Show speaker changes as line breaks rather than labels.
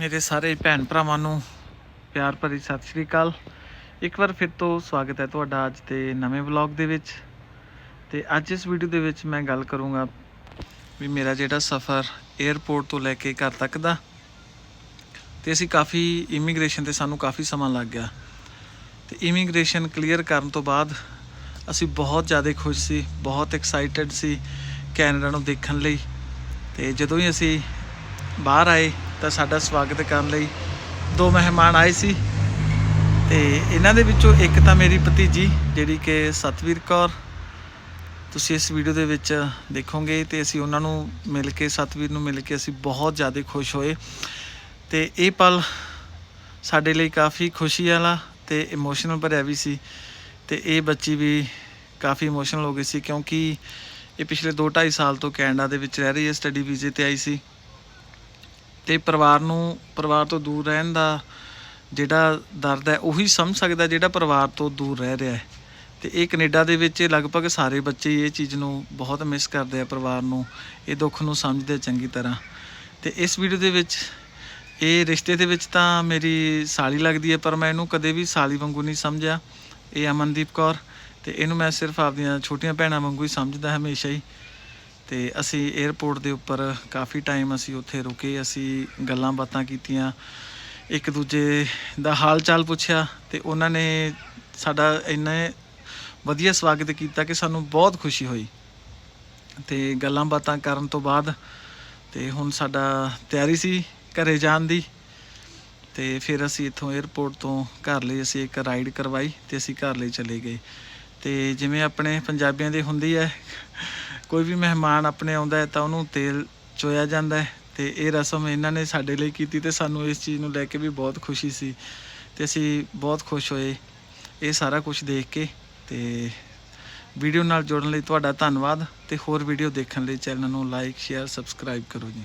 ਮੇਰੇ ਸਾਰੇ ਭੈਣ ਭਰਾਵਾਂ ਨੂੰ ਪਿਆਰ ਭਰੀ ਸਤਿ ਸ਼੍ਰੀ ਅਕਾਲ। ਇੱਕ ਵਾਰ ਫਿਰ ਤੋਂ ਸਵਾਗਤ ਹੈ ਤੁਹਾਡਾ ਅੱਜ ਦੇ ਨਵੇਂ ਵਲੌਗ ਦੇ ਵਿੱਚ। ਤੇ ਅੱਜ ਇਸ ਵੀਡੀਓ ਦੇ ਵਿੱਚ ਮੈਂ ਗੱਲ ਕਰੂੰਗਾ ਵੀ ਮੇਰਾ ਜਿਹੜਾ ਸਫ਼ਰ 에ਅਰਪੋਰਟ ਤੋਂ ਲੈ ਕੇ ਘਰ ਤੱਕ ਦਾ, ਤੇ ਅਸੀਂ ਕਾਫੀ ਇਮੀਗ੍ਰੇਸ਼ਨ ਤੇ ਸਾਨੂੰ ਕਾਫੀ ਸਮਾਂ ਲੱਗ ਗਿਆ। ਤੇ ਇਮੀਗ੍ਰੇਸ਼ਨ ਕਲੀਅਰ ਕਰਨ ਤੋਂ ਬਾਅਦ ਅਸੀਂ ਬਹੁਤ ਜ਼ਿਆਦਾ ਖੁਸ਼ ਸੀ, ਬਹੁਤ ਐਕਸਾਈਟਿਡ ਸੀ ਕੈਨੇਡਾ ਨੂੰ ਦੇਖਣ ਲਈ। ਤੇ ਜਦੋਂ ਹੀ ਅਸੀਂ ਬਾਹਰ ਆਏ ਤਾਂ ਸਾਡਾ ਸਵਾਗਤ ਕਰਨ ਲਈ ਦੋ ਮਹਿਮਾਨ ਆਏ ਸੀ ਤੇ ਇਹਨਾਂ ਦੇ ਵਿੱਚੋਂ ਇੱਕ ਤਾਂ ਮੇਰੀ ਭਤੀਜੀ, ਜਿਹੜੀ ਕਿ ਸਤਵੀਰ ਕੌਰ। ਤੁਸੀਂ ਇਸ ਵੀਡੀਓ ਦੇ ਵਿੱਚ ਦੇਖੋਗੇ ਤੇ ਅਸੀਂ ਉਹਨਾਂ ਨੂੰ ਮਿਲ ਕੇ, ਸਤਵੀਰ ਨੂੰ ਮਿਲ ਕੇ ਅਸੀਂ ਬਹੁਤ ਜ਼ਿਆਦਾ ਖੁਸ਼ ਹੋਏ। ਤੇ ਇਹ ਪਲ ਸਾਡੇ ਲਈ ਕਾਫੀ ਖੁਸ਼ੀ ਵਾਲਾ ਤੇ ਇਮੋਸ਼ਨਲ ਭਰਿਆ ਵੀ ਸੀ ਤੇ ਇਹ ਬੱਚੀ ਵੀ ਕਾਫੀ ਇਮੋਸ਼ਨਲ ਹੋ ਗਈ ਸੀ ਕਿਉਂਕਿ ਇਹ ਪਿਛਲੇ 2.5 ਸਾਲ ਤੋਂ ਕੈਨੇਡਾ ਦੇ ਵਿੱਚ ਰਹਿ ਰਹੀ ਹੈ ਸਟੱਡੀ ਵੀਜ਼ੇ ਤੇ ਆਈ ਸੀ। ਤੇ ਪਰਿਵਾਰ ਨੂੰ, ਪਰਿਵਾਰ ਤੋਂ ਦੂਰ ਰਹਿਣ ਦਾ ਜਿਹੜਾ ਦਰਦ ਹੈ, ਉਹੀ ਸਮਝ ਸਕਦਾ ਜਿਹੜਾ ਪਰਿਵਾਰ ਤੋਂ ਦੂਰ ਰਹਿ ਰਿਹਾ ਹੈ। ਤੇ ਇਹ ਕੈਨੇਡਾ ਦੇ ਵਿੱਚ ਲਗਭਗ ਸਾਰੇ ਬੱਚੇ ਇਹ ਚੀਜ਼ ਨੂੰ ਬਹੁਤ ਮਿਸ ਕਰਦੇ ਆ ਪਰਿਵਾਰ ਨੂੰ, ਇਹ ਦੁੱਖ ਨੂੰ ਸਮਝਦੇ ਚੰਗੀ ਤਰ੍ਹਾਂ। ਤੇ ਇਸ ਵੀਡੀਓ ਦੇ ਵਿੱਚ, ਇਹ ਰਿਸ਼ਤੇ ਦੇ ਵਿੱਚ ਤਾਂ ਮੇਰੀ ਸਾਲੀ ਲੱਗਦੀ ਹੈ, ਪਰ ਮੈਂ ਇਹਨੂੰ ਕਦੇ ਵੀ ਸਾਲੀ ਵਾਂਗੂ ਨਹੀਂ ਸਮਝਿਆ। ਇਹ ਅਮਨਦੀਪ ਕੌਰ, ਤੇ ਇਹਨੂੰ ਮੈਂ ਸਿਰਫ ਆਪਦੀਆਂ ਛੋਟੀਆਂ ਭੈਣਾਂ ਵਾਂਗੂ ਹੀ ਸਮਝਦਾ ਹਮੇਸ਼ਾ ਹੀ। ਤੇ ਅਸੀਂ 에ਅਰਪੋਰਟ ਦੇ ਉੱਪਰ ਕਾਫੀ ਟਾਈਮ ਅਸੀਂ ਉੱਥੇ ਰੁਕੇ, ਅਸੀਂ ਗੱਲਾਂ ਬਾਤਾਂ ਕੀਤੀਆਂ। ਇੱਕ ਦੂਜੇ ਦਾ ਹਾਲ ਚਾਲ ਪੁੱਛਿਆ ਤੇ ਉਹਨਾਂ ਨੇ ਸਾਡਾ ਇੰਨਾ ਵਧੀਆ ਸਵਾਗਤ ਕੀਤਾ ਕਿ ਸਾਨੂੰ ਬਹੁਤ ਖੁਸ਼ੀ ਹੋਈ। ਤੇ ਗੱਲਾਂ ਬਾਤਾਂ ਕਰਨ ਤੋਂ ਬਾਅਦ ਤੇ ਹੁਣ ਸਾਡਾ ਤਿਆਰੀ ਸੀ ਘਰੇ ਜਾਣ ਦੀ ਤੇ ਫਿਰ ਅਸੀਂ ਇੱਥੋਂ 에ਅਰਪੋਰਟ ਤੋਂ ਘਰ ਲਈ ਅਸੀਂ ਇੱਕ ਰਾਈਡ ਕਰਵਾਈ ਤੇ ਅਸੀਂ ਘਰ ਲਈ ਚਲੇ ਗਏ। ਤੇ ਜਿਵੇਂ ਆਪਣੇ ਪੰਜਾਬੀਆਂ ਦੇ ਹੁੰਦੀ ਹੈ ਕੋਈ ਵੀ ਮਹਿਮਾਨ ਆਪਣੇ ਆਉਂਦਾ ਹੈ ਤਾਂ ਉਹਨੂੰ ਤੇਲ ਚੋਇਆ ਜਾਂਦਾ ਹੈ ਤੇ ਇਹ ਰਸਮ ਇਹਨਾਂ ਨੇ ਸਾਡੇ ਲਈ ਕੀਤੀ ਤੇ ਸਾਨੂੰ ਇਸ ਚੀਜ਼ ਨੂੰ ਲੈ ਕੇ ਵੀ ਬਹੁਤ ਖੁਸ਼ੀ ਸੀ ਤੇ ਅਸੀਂ ਬਹੁਤ ਖੁਸ਼ ਹੋਏ ਇਹ ਸਾਰਾ ਕੁਝ ਦੇਖ ਕੇ ਤੇ ਵੀਡੀਓ ਨਾਲ ਜੁੜਨ ਲਈ ਤੁਹਾਡਾ ਧੰਨਵਾਦ ਤੇ ਹੋਰ ਵੀਡੀਓ ਦੇਖਣ ਲਈ ਚੈਨਲ ਨੂੰ ਲਾਈਕ, ਸ਼ੇਅਰ, ਸਬਸਕ੍ਰਾਈਬ ਕਰੋ ਜੀ।